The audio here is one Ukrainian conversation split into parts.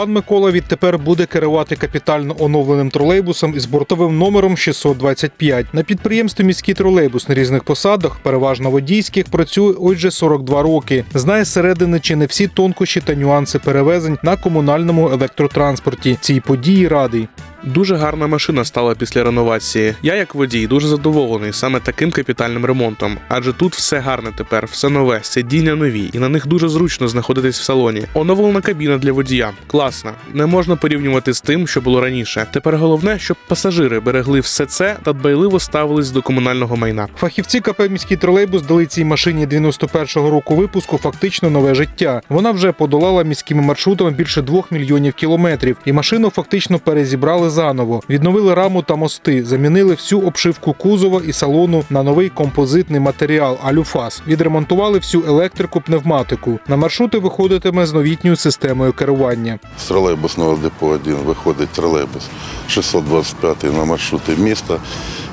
Пан Микола відтепер буде керувати капітально оновленим тролейбусом із бортовим номером 625. На підприємстві міський тролейбус на різних посадах, переважно водійських, працює отже 42 роки. Знає середини чи не всі тонкощі та нюанси перевезень на комунальному електротранспорті. Цій події радий. Дуже гарна машина стала після реновації. Я, як водій, дуже задоволений саме таким капітальним ремонтом, адже тут все гарне тепер, все нове, сидіння нові, і на них дуже зручно знаходитись в салоні. Оновлена кабіна для водія. Класна. Не можна порівнювати з тим, що було раніше. Тепер головне, щоб пасажири берегли все це та дбайливо ставились до комунального майна. Фахівці КП міський тролейбус дали цій машині 91-го року випуску фактично нове життя. Вона вже подолала міськими маршрутами більше двох мільйонів кілометрів, і машину фактично перезібрали заново. Відновили раму та мости, замінили всю обшивку кузова і салону на новий композитний матеріал алюфас. Відремонтували всю електрику, пневматику. На маршрути виходитиме з новітньою системою керування. З тролейбусного депо 1 виходить тролейбус 625 на маршрути міста.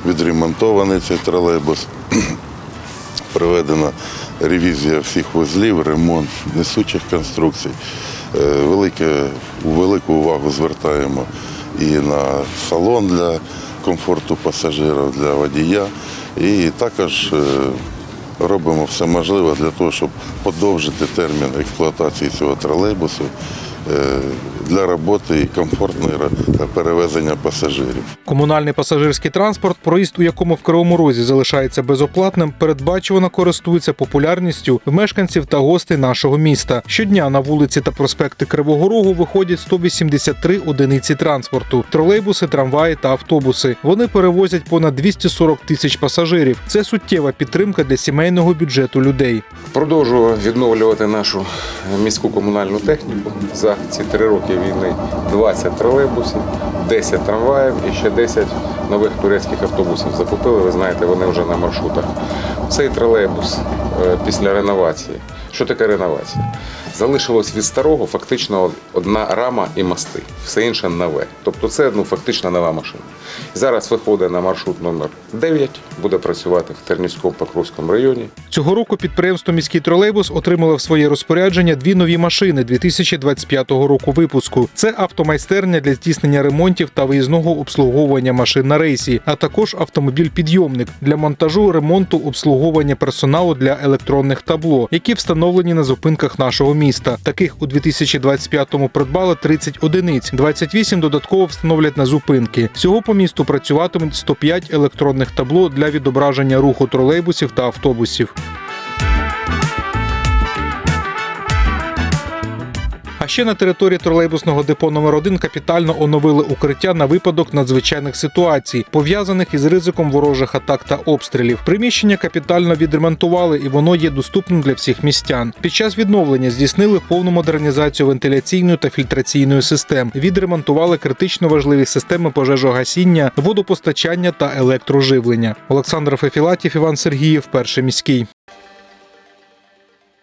Відремонтований цей тролейбус. Проведена ревізія всіх вузлів, ремонт несучих конструкцій. Е, Велике, велику увагу звертаємо і на салон для комфорту пасажирів, для водія. І також е, робимо все можливе для того, щоб подовжити термін експлуатації цього тролейбусу для роботи і комфортної перевезення пасажирів. Комунальний пасажирський транспорт, проїзд у якому в Кривому Розі залишається безоплатним, передбачувано користується популярністю в мешканців та гостей нашого міста. Щодня на вулиці та проспекти Кривого Рогу виходять 183 одиниці транспорту: тролейбуси, трамваї та автобуси. Вони перевозять понад 240 тисяч пасажирів. Це суттєва підтримка для сімейного бюджету людей. Продовжую відновлювати нашу міську комунальну техніку. За ці три роки війни 20 тролейбусів, 10 трамваїв і ще 10 нових турецьких автобусів закупили. Ви знаєте, вони вже на маршрутах. Цей тролейбус е, після реновації. Що таке реновація? Залишилось від старого фактично одна рама і мости, все інше нове. Тобто це ну, фактично нова машина. Зараз виходить на маршрут номер 9, буде працювати в Тернівському Покровському районі. Цього року підприємство міський тролейбус отримало в своє розпорядження дві нові машини 2025 року випуску. Це автомайстерня для здійснення ремонтів та виїзного обслуговування машин на рейсі, а також автомобіль-підйомник для монтажу, ремонту, обслуговування персоналу для електронних табло, які встановлені на зупинках нашого міста. Таких у 2025-му придбали 30 одиниць, 28 додатково встановлять на зупинки. Всього по місту працюватимуть 105 електронних табло для відображення руху тролейбусів та автобусів. Ще на території тролейбусного депо номер 1 капітально оновили укриття на випадок надзвичайних ситуацій, пов'язаних із ризиком ворожих атак та обстрілів. Приміщення капітально відремонтували і воно є доступним для всіх містян. Під час відновлення здійснили повну модернізацію вентиляційної та фільтраційної систем. Відремонтували критично важливі системи пожежогасіння, водопостачання та електроживлення. Олександр Фефілатів, Іван Сергіїв, перший міський.